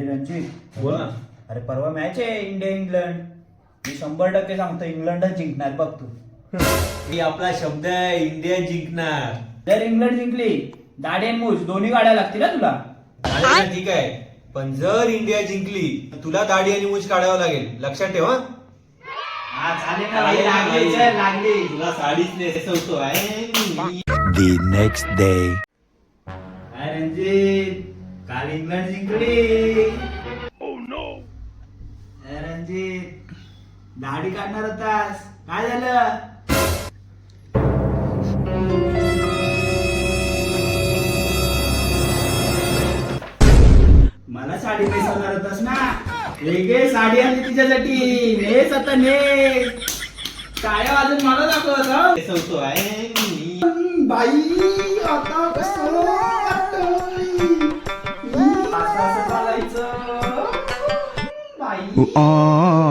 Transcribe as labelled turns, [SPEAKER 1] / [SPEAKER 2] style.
[SPEAKER 1] रणजित
[SPEAKER 2] बोल ना.
[SPEAKER 1] अरे परवा मॅच आहे इंडिया इंग्लंड. मी शंभर टक्के सांगतो इंग्लंडच जिंकणार बघ तू.
[SPEAKER 2] ही आपला शब्द आहे इंडिया जिंकणार.
[SPEAKER 1] जर इंग्लंड जिंकली दाढी आणि मूछ दोन्ही गाड्या लागतील ना तुला?
[SPEAKER 2] ना, ठीक आहे पण जर इंडिया जिंकली तर तुला दाढी आणि मूछ काढावं लागेल. लक्षात ठेव हं?
[SPEAKER 1] हा चालेल ना भाई लागली चल लागली.
[SPEAKER 2] तुला साडीच नेसवतो आहे. मी.
[SPEAKER 3] The next day.
[SPEAKER 1] काय रणजित? काल इंग्लंड जिंकली. अरे रणजित दाढी काढणार होतास. काय झालं? मला साडी नेसवणार होतास ना? वेगळे साडी आणली तिच्यासाठी. नेस आता नेस. टाळ्या वाजून मला दाखवत?
[SPEAKER 2] नेसवतो आहे मी.
[SPEAKER 1] बाई आता कसं Who are